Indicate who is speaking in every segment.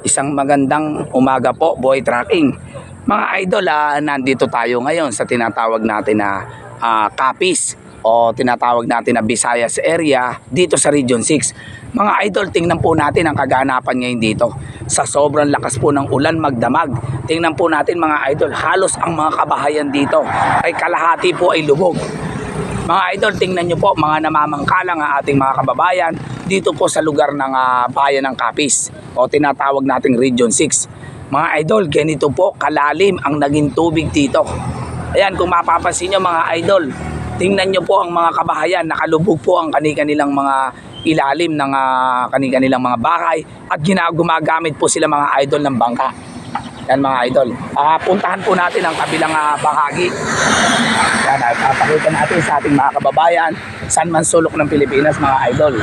Speaker 1: Isang magandang umaga po, boy tracking. Mga idol, ah, nandito tayo ngayon sa tinatawag natin na ah, Capiz o tinatawag natin na Visayas area dito sa Region 6. Mga idol, tingnan po natin ang kaganapan ngayon dito. Sa sobrang lakas po ng ulan magdamag. Tingnan po natin mga idol, halos ang mga kabahayan dito ay kalahati po ay lubog. Mga idol, tingnan nyo po, mga namamangkalang ang ating mga kababayan dito po sa lugar ng ah, bayan ng Capiz o tinatawag nating Region 6. Mga idol, ganito po kalalim ang naging tubig dito. Ayan, kung mapapansin nyo mga idol, tingnan nyo po ang mga kabahayan, nakalubog po ang kani-kanilang mga ilalim ng uh, kani-kanilang mga bahay at ginagumagamit po sila mga idol ng bangka. Yan mga idol. Ah, puntahan po natin ang kabilang ah, bahagi. Yan, ay papakita natin sa ating mga kababayan saan man sulok ng Pilipinas mga idol.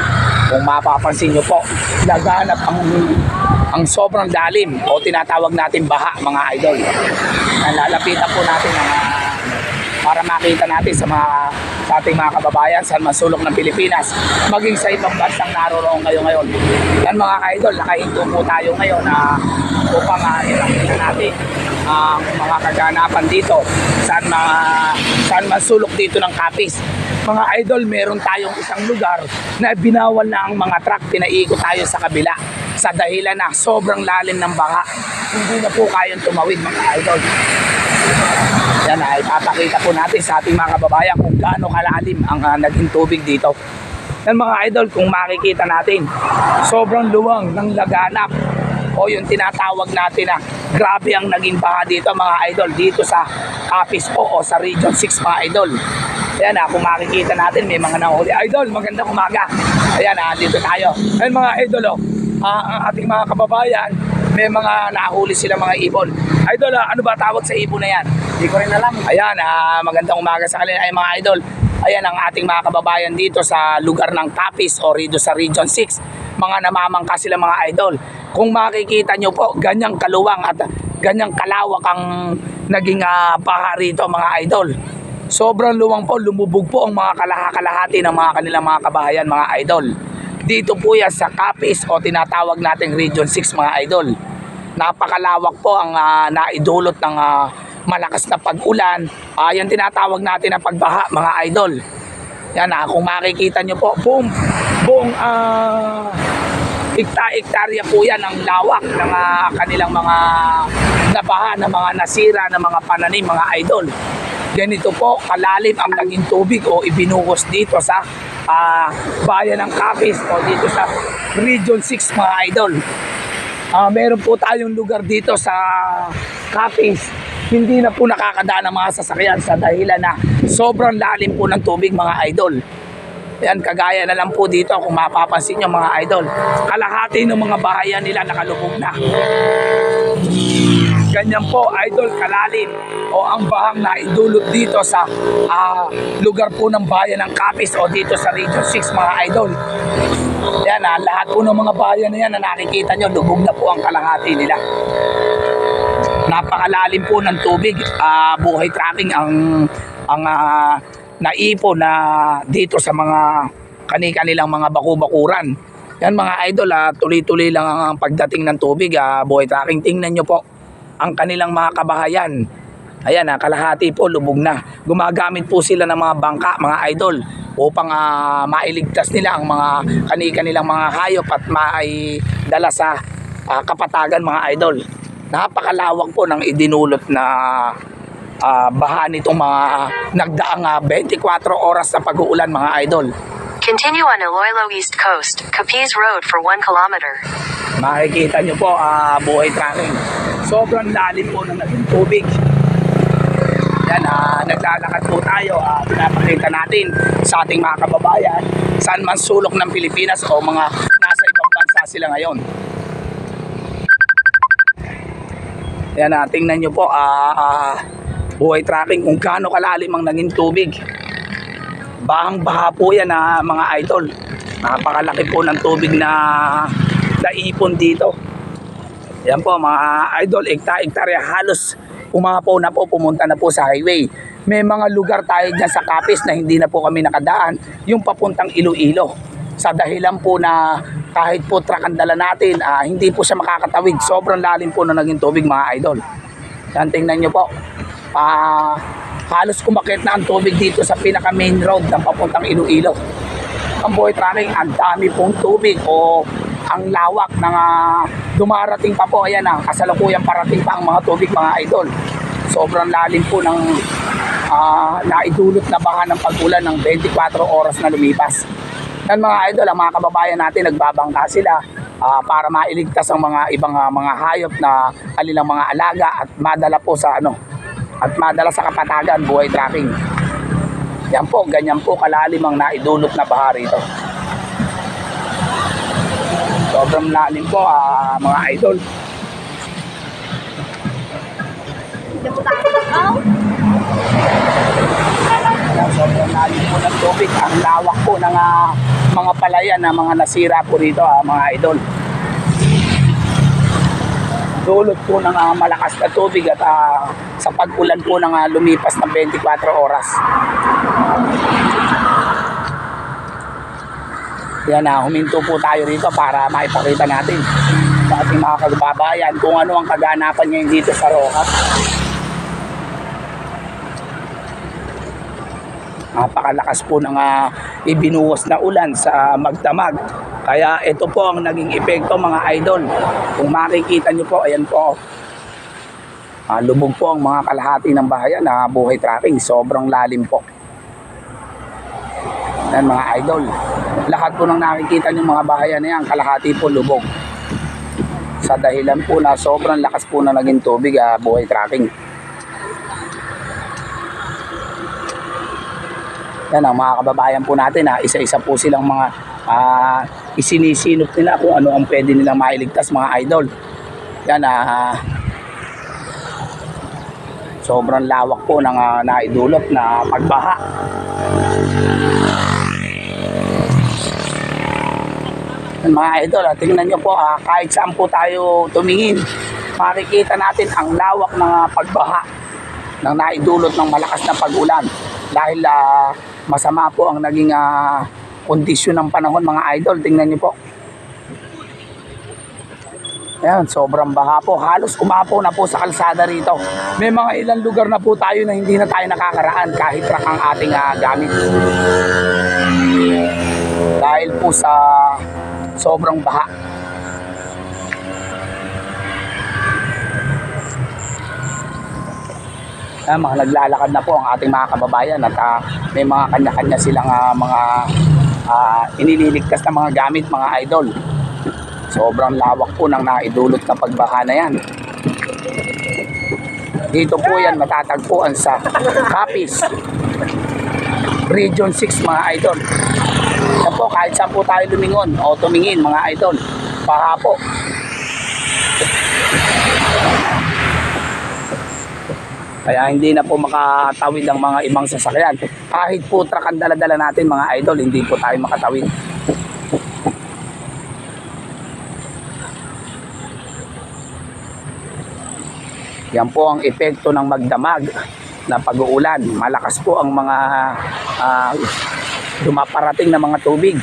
Speaker 1: Kung mapapansin nyo po, laganap ang ang sobrang dalim o tinatawag natin baha mga idol. Yan, lalapitan po natin ang ah, para makita natin sa mga sa ating mga kababayan sa man sulok ng Pilipinas maging sa ibang bansang naroroon kayo ngayon. Yan mga idol, nakahinto po tayo ngayon na upang uh, ipakita natin ang mga kaganapan dito saan mga saan man sulok dito ng Capiz. Mga idol, meron tayong isang lugar na binawal na ang mga truck, pinaikot tayo sa kabila sa dahilan na sobrang lalim ng baha. Hindi na po kayang tumawid mga idol. Yan ay papakita po natin sa ating mga kababayan kung gaano kalalim ang ah, naging tubig dito. Yan mga idol, kung makikita natin, sobrang luwang ng laganap o yung tinatawag natin na grabe ang naging baha dito mga idol dito sa Capiz o sa Region 6 mga idol. Ayan ah, kung makikita natin may mga nahuli. Idol, magandang umaga. Ayan ah, dito tayo. Ayan mga idol oh, ah, ang ating mga kababayan, may mga nahuli sila mga ibon. Idol, ah, ano ba tawag sa ibon na yan? Hindi ko rin alam. Ayan, ah, magandang umaga sa kanila ay mga idol. Ayan ang ating mga kababayan dito sa lugar ng Capiz o dito sa Region 6. Mga namamangka sila mga idol. Kung makikita nyo po, ganyang kaluwang at ganyang kalawak ang naging ah, baha rito mga idol. Sobrang luwang po, lumubog po ang mga kalaha-kalahati ng mga kanilang mga kabahayan mga idol. Dito po yan sa Capiz o tinatawag nating Region 6 mga idol. Napakalawak po ang ah, naidulot ng ah, malakas na pag-ulan. Ah, yan tinatawag natin na pagbaha mga idol. Yan ah, kung makikita nyo po, boom, buong ah, ikta-ektarya po yan ang lawak ng ah, kanilang mga nabaha na mga nasira na mga pananim mga idol. Ganito po kalalim ang naging tubig o ibinuhos dito sa ah, bayan ng Capiz o dito sa Region 6 mga idol. Ah, meron po tayong lugar dito sa Capiz. Hindi na po nakakadaan ang mga sasakyan sa dahilan na sobrang lalim po ng tubig mga idol. Yan, kagaya na lang po dito kung mapapansin nyo mga idol. Kalahati ng mga bahayan nila nakalubog na. Ganyan po, idol, kalalim o ang bahang na idulot dito sa ah, lugar po ng bayan ng Capiz o dito sa Region 6 mga idol. Yan, ah, lahat po ng mga bayan na yan na nakikita nyo, lubog na po ang kalahati nila. Napakalalim po ng tubig, ah, buhay tracking ang ang ah, naipon na dito sa mga kani-kanilang mga baku-bakuran. Yan mga idol, ah, tuloy-tuloy lang ang pagdating ng tubig, ah, buhay tracking. Tingnan nyo po ang kanilang mga kabahayan. Ayan, ah, kalahati po lubog na. Gumagamit po sila ng mga bangka, mga idol, upang ah, mailigtas nila ang mga kani-kanilang mga hayop at maidala sa ah, kapatagan mga idol. Napakalawak po ng idinulot na ah, baha nitong mga nagdaang ah, 24 oras na pag-uulan mga idol.
Speaker 2: Continue on Iloilo East Coast, Capiz Road for 1 kilometer.
Speaker 1: Makikita nyo po, ah, buhay tracking. Sobrang lalim po ng naging tubig. Yan, ah, naglalakad po tayo. ah, pinapakita natin sa ating mga kababayan saan man sulok ng Pilipinas o mga nasa ibang bansa sila ngayon. Yan, ah, tingnan nyo po, ah, ah, buhay tracking kung gaano kalalim ang naging tubig. Bahang baha po yan na mga idol. Napakalaki po ng tubig na naipon dito. Yan po mga idol, ekta-ektarya halos umapaw na po, pumunta na po sa highway. May mga lugar tayo dyan sa Capiz na hindi na po kami nakadaan, yung papuntang Iloilo. Sa dahilan po na kahit po truck ang dala natin, ah, hindi po siya makakatawid. Sobrang lalim po na naging tubig mga idol. Yan, tingnan nyo po. Ah, halos kumakit na ang tubig dito sa pinaka main road ng papuntang Iloilo. Ang boy tracking, ang dami pong tubig o ang lawak ng ah, dumarating pa po. Ayan, ah, kasalukuyang parating pa ang mga tubig mga idol. Sobrang lalim po ng ah, naidulot na baha ng pag-ulan ng 24 oras na lumipas. Yan mga idol, ang mga kababayan natin nagbabangka sila ah, para mailigtas ang mga ibang ah, mga hayop na kanilang mga alaga at madala po sa ano at madala sa kapatagan buhay tracking. Yan po, ganyan po kalalim ang naidulot na baha rito. Sobrang lalim po ah, mga idol. Sobrang lalim po ng tubig. Ang lawak po ng ah, mga palayan na mga nasira po rito ah, mga idol. Dulot po ng ah, malakas na tubig at ah, sa pag-ulan po ng ah, lumipas ng 24 oras. Yan na, huminto po tayo rito para maipakita natin sa ating mga kababayan kung ano ang kaganapan ngayon dito sa Rojas. napakalakas po ng ah, ibinuhos na ulan sa magdamag. Kaya ito po ang naging epekto mga idol. Kung makikita nyo po, ayan po. Ah, lubog po ang mga kalahati ng bahayan na buhay tracking. Sobrang lalim po. Yan mga idol. Lahat po ng nakikita nyo mga bahayan na yan, kalahati po lubog. Sa dahilan po na sobrang lakas po na naging tubig, ah, buhay tracking. Yan ang mga kababayan po natin ha, isa-isa po silang mga ah, isinisinop nila kung ano ang pwede nilang mailigtas mga idol. Yan ah, sobrang lawak po ng ah, naidulot na pagbaha. Mga idol, ah, tingnan nyo po ah, kahit saan po tayo tumingin, makikita natin ang lawak ng ah, pagbaha ng naidulot ng malakas na pag-ulan dahil ah, masama po ang naging ah, kondisyon ng panahon mga idol tingnan niyo po Ayan, sobrang baha po. Halos umapaw na po sa kalsada rito. May mga ilang lugar na po tayo na hindi na tayo nakakaraan kahit truck ang ating ah, gamit. Dahil po sa sobrang baha. Ah, mga naglalakad na po ang ating mga kababayan at ah, may mga kanya-kanya silang ah, mga ah, inililigtas na mga gamit mga idol. Sobrang lawak po ng naidulot na pagbaha na yan. Dito po yan matatagpuan sa Capiz, Region 6 mga idol. Po, kahit saan po tayo lumingon o tumingin mga idol, po. Kaya hindi na po makatawid ang mga ibang sasakyan. Kahit po truck ang dala-dala natin mga idol, hindi po tayo makatawid. Yan po ang epekto ng magdamag na pag-uulan. Malakas po ang mga ah, dumaparating na mga tubig